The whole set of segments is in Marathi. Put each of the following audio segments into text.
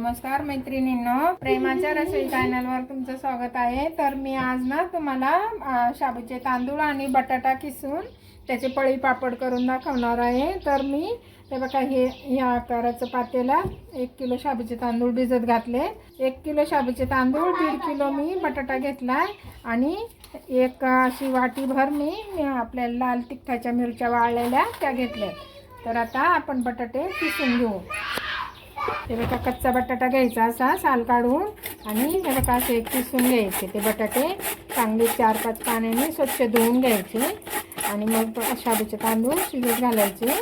नमस्कार मैत्रिणींनो प्रेमाच्या रसोई चॅनलवर तुमचं स्वागत आहे. तर मी आज ना तुम्हाला शाबूचे तांदूळ आणि बटाटा किसून त्याचे पळी पापड करून दाखवणार आहे. तर मी ते बघा हे या आकाराचं पातेला एक किलो शाबूचे तांदूळ भिजत घातले. एक किलो शाबूचे तांदूळ दीड किलो मी बटाटा घेतला आणि एक अशी वाटीभर मी आपल्याला लाल तिखटाच्या मिरच्या वाळलेल्या त्या घेतल्या तर आता आपण बटाटे किसून घेऊ. ते बघा कच्चा बटाटा घ्यायचा असा साल काढून. आणि हे बघा असे किसून घ्यायचे ते बटाटे. चांगले चार पाच पाण्याने स्वच्छ धुवून घ्यायचे. आणि मग शाबूचे तांदूळ शिजत घालायचे.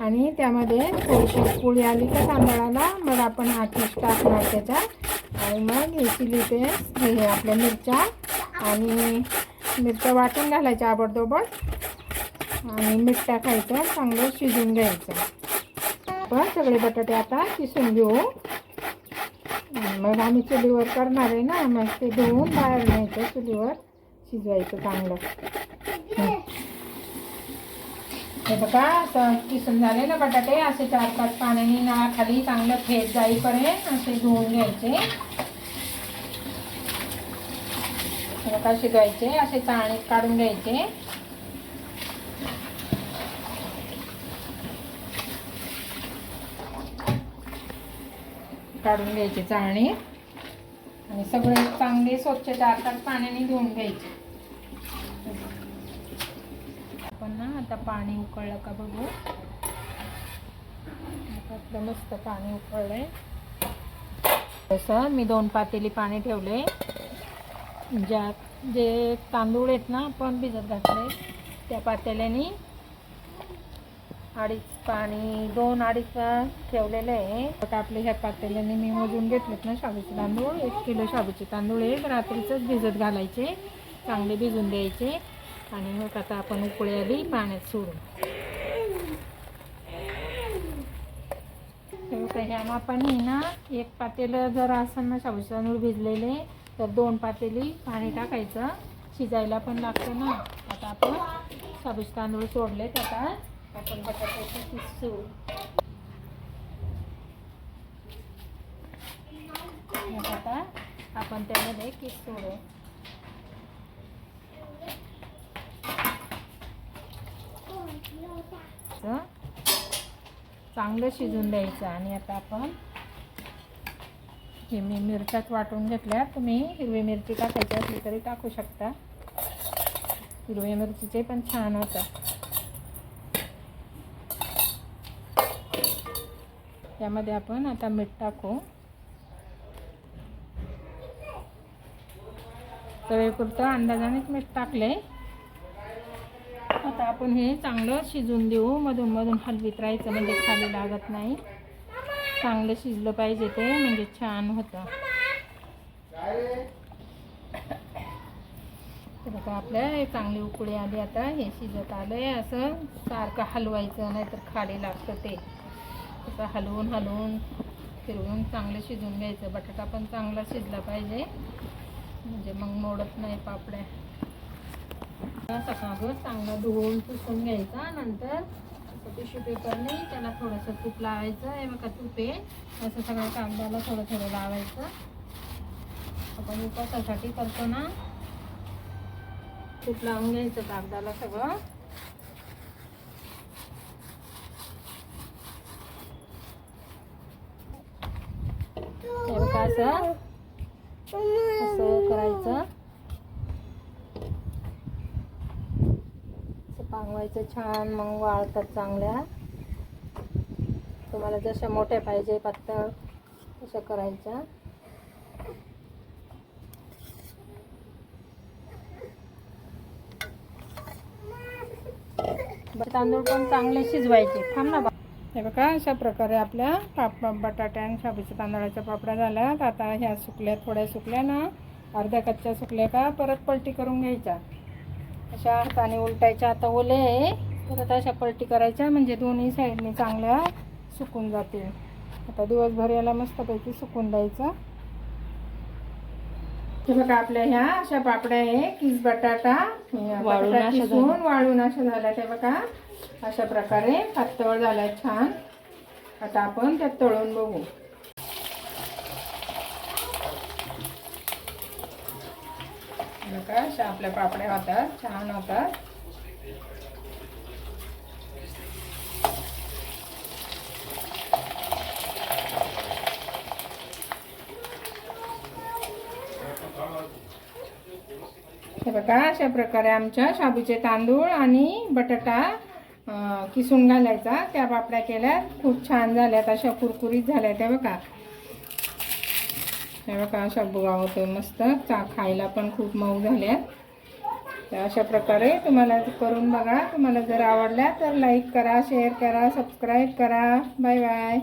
आणि त्यामध्ये थोडीशी पोळी आली का तांदळाला मग आपण हा पीस टाकणार त्याच्यात. आणि मग हे चिली पेस्ट हे आपल्या मिरच्या. आणि मिरच्या वाटून घालायच्या आबडदोबड. आणि मीठ टाकायचं चांगलं शिजून घ्यायचं आपण सगळे बटाटे आता किसून घेऊ. मग आम्ही चुलीवर करणार आहे ना मग ते धुवून बाहेर न्यायचं चुलीवर शिजवायचं चांगलं. हे बघा असं किसून झाले ना बटाटे असे चार पाच पाण्याने नळाखाली चांगलं फेट जाईपर्यंत असे धुवून घ्यायचे. बघा शिजवायचे असे चाळणीत काढून घ्यायचे. काढून घ्यायची चाळणी. आणि सगळे चांगले स्वच्छ चार पाच पाण्याने धुवून घ्यायचे. आपण ना आता पाणी उकळलं का बघू? आता आपलं मस्त पाणी उकळलंय. तसं मी दोन पातेली पाणी ठेवले ज्यात जे तांदूळ आहेत ना आपण भिजत घातले त्या पातेल्याने अडीच पाणी दोन अडीच ठेवलेलं आहे. आपले ह्या पातेल्याने मी मोजून घेतलेत ना शाबूचे तांदूळ. एक किलो शाबूचे तांदूळ एक रात्रीचंच भिजत घालायचे. चांगले भिजून द्यायचे. आणि मग आता आपण उकळी आली पाण्यात सोडू. ह्या मापाने ना एक पातेलं जर असं ना शाबूचे तांदूळ भिजलेले तर दोन पातेली पाणी टाकायचं. शिजायला पण लागतं ना. आता आपण शाबूचे तांदूळ सोडलेत. आता आपण बटाट्याचे किसू मग आता आपण त्यामध्ये किस सोडू चांगलं शिजून द्यायचं आणि आता आपण हे मी मिरच्यात वाटून घेतल्या तुम्ही हिरवी मिरची टाकायची असली तरी टाकू शकता? हिरवी मिरचीचे पण छान होतात त्यामध्ये आपण आता मीठ टाकू. चवेपुरतं अंदाजानेच मीठ टाकले. आता आपण हे चांगलं शिजून देऊ. मधून मधून हलवीत राहायचं म्हणजे खाली लागत नाही. चांगलं शिजलं पाहिजे ते म्हणजे छान होतं. तर आता आपल्या हे चांगली उकळी आली. आता हे शिजत आलंय. असं सारखं हलवायचं नाहीतर खाली लागतं ते. असं हलवून हलवून फिरवून चांगलं शिजून घ्यायचं. बटाटा पण चांगला शिजला पाहिजे. म्हणजे मग मोडत नाही पापड्या. सकाळ चांगलं धुवून पुसून घ्यायचा. नंतर टिश्यू पेपरने त्याला थोडंसं तूप लावायचं. हे बघा तूप. आहे असं सगळं कांद्याला थोडं थोडं लावायचं. आपण उपासासाठी करतो ना. तूप लावून घ्यायचं कागदाला सगळं. असं असं करायचं. असं पांगवायचं छान मग वाळतात चांगल्या. तुम्हाला जशा मोठ्या पाहिजे पातळ तसं करायचं तांदूळ पण चांगले शिजवायचे. थांब ना हे बघा अशा प्रकारे आपल्या पाप बटाट्या आणि शाबूच्या तांदळाच्या पापड्या झाल्यात. आता ह्या सुकल्या थोड्या सुकल्या ना अर्ध्या कच्च्या सुकल्या का परत पलटी करून घ्यायच्या. अशा हाताने उलटायच्या. आता ओले आहे परत अशा पलटी करायच्या म्हणजे दोन्ही साईडने चांगल्या सुकून जातील. आता दिवसभर याला मस्तपैकी सुकून द्यायचं. हे बघा आपल्या ह्या अशा पापड्या आहे किस बटाटा. वाळून अशा झाल्या. ते बघा. अशा प्रकारे पातळ झाला आहे छान. आता आपण त्यात तळून बघू अशा आपल्या पापड्या होतात छान होतात. हे बघा अशा प्रकारे आमच्या शाबूचे तांदूळ आणि बटाटा किसून घालायचा. त्या पापड्या केल्या. खूप छान झाल्यात. अशा कुरकुरीत झाल्या त्या बघा. हे बघा अशा बुवा होतो मस्त. चा खायला पण खूप मऊ झाल्या तर अशा प्रकारे तुम्हाला करून बघा. तुम्हाला जर आवडल्या तर लाईक करा शेअर करा सबस्क्राईब करा. Bye bye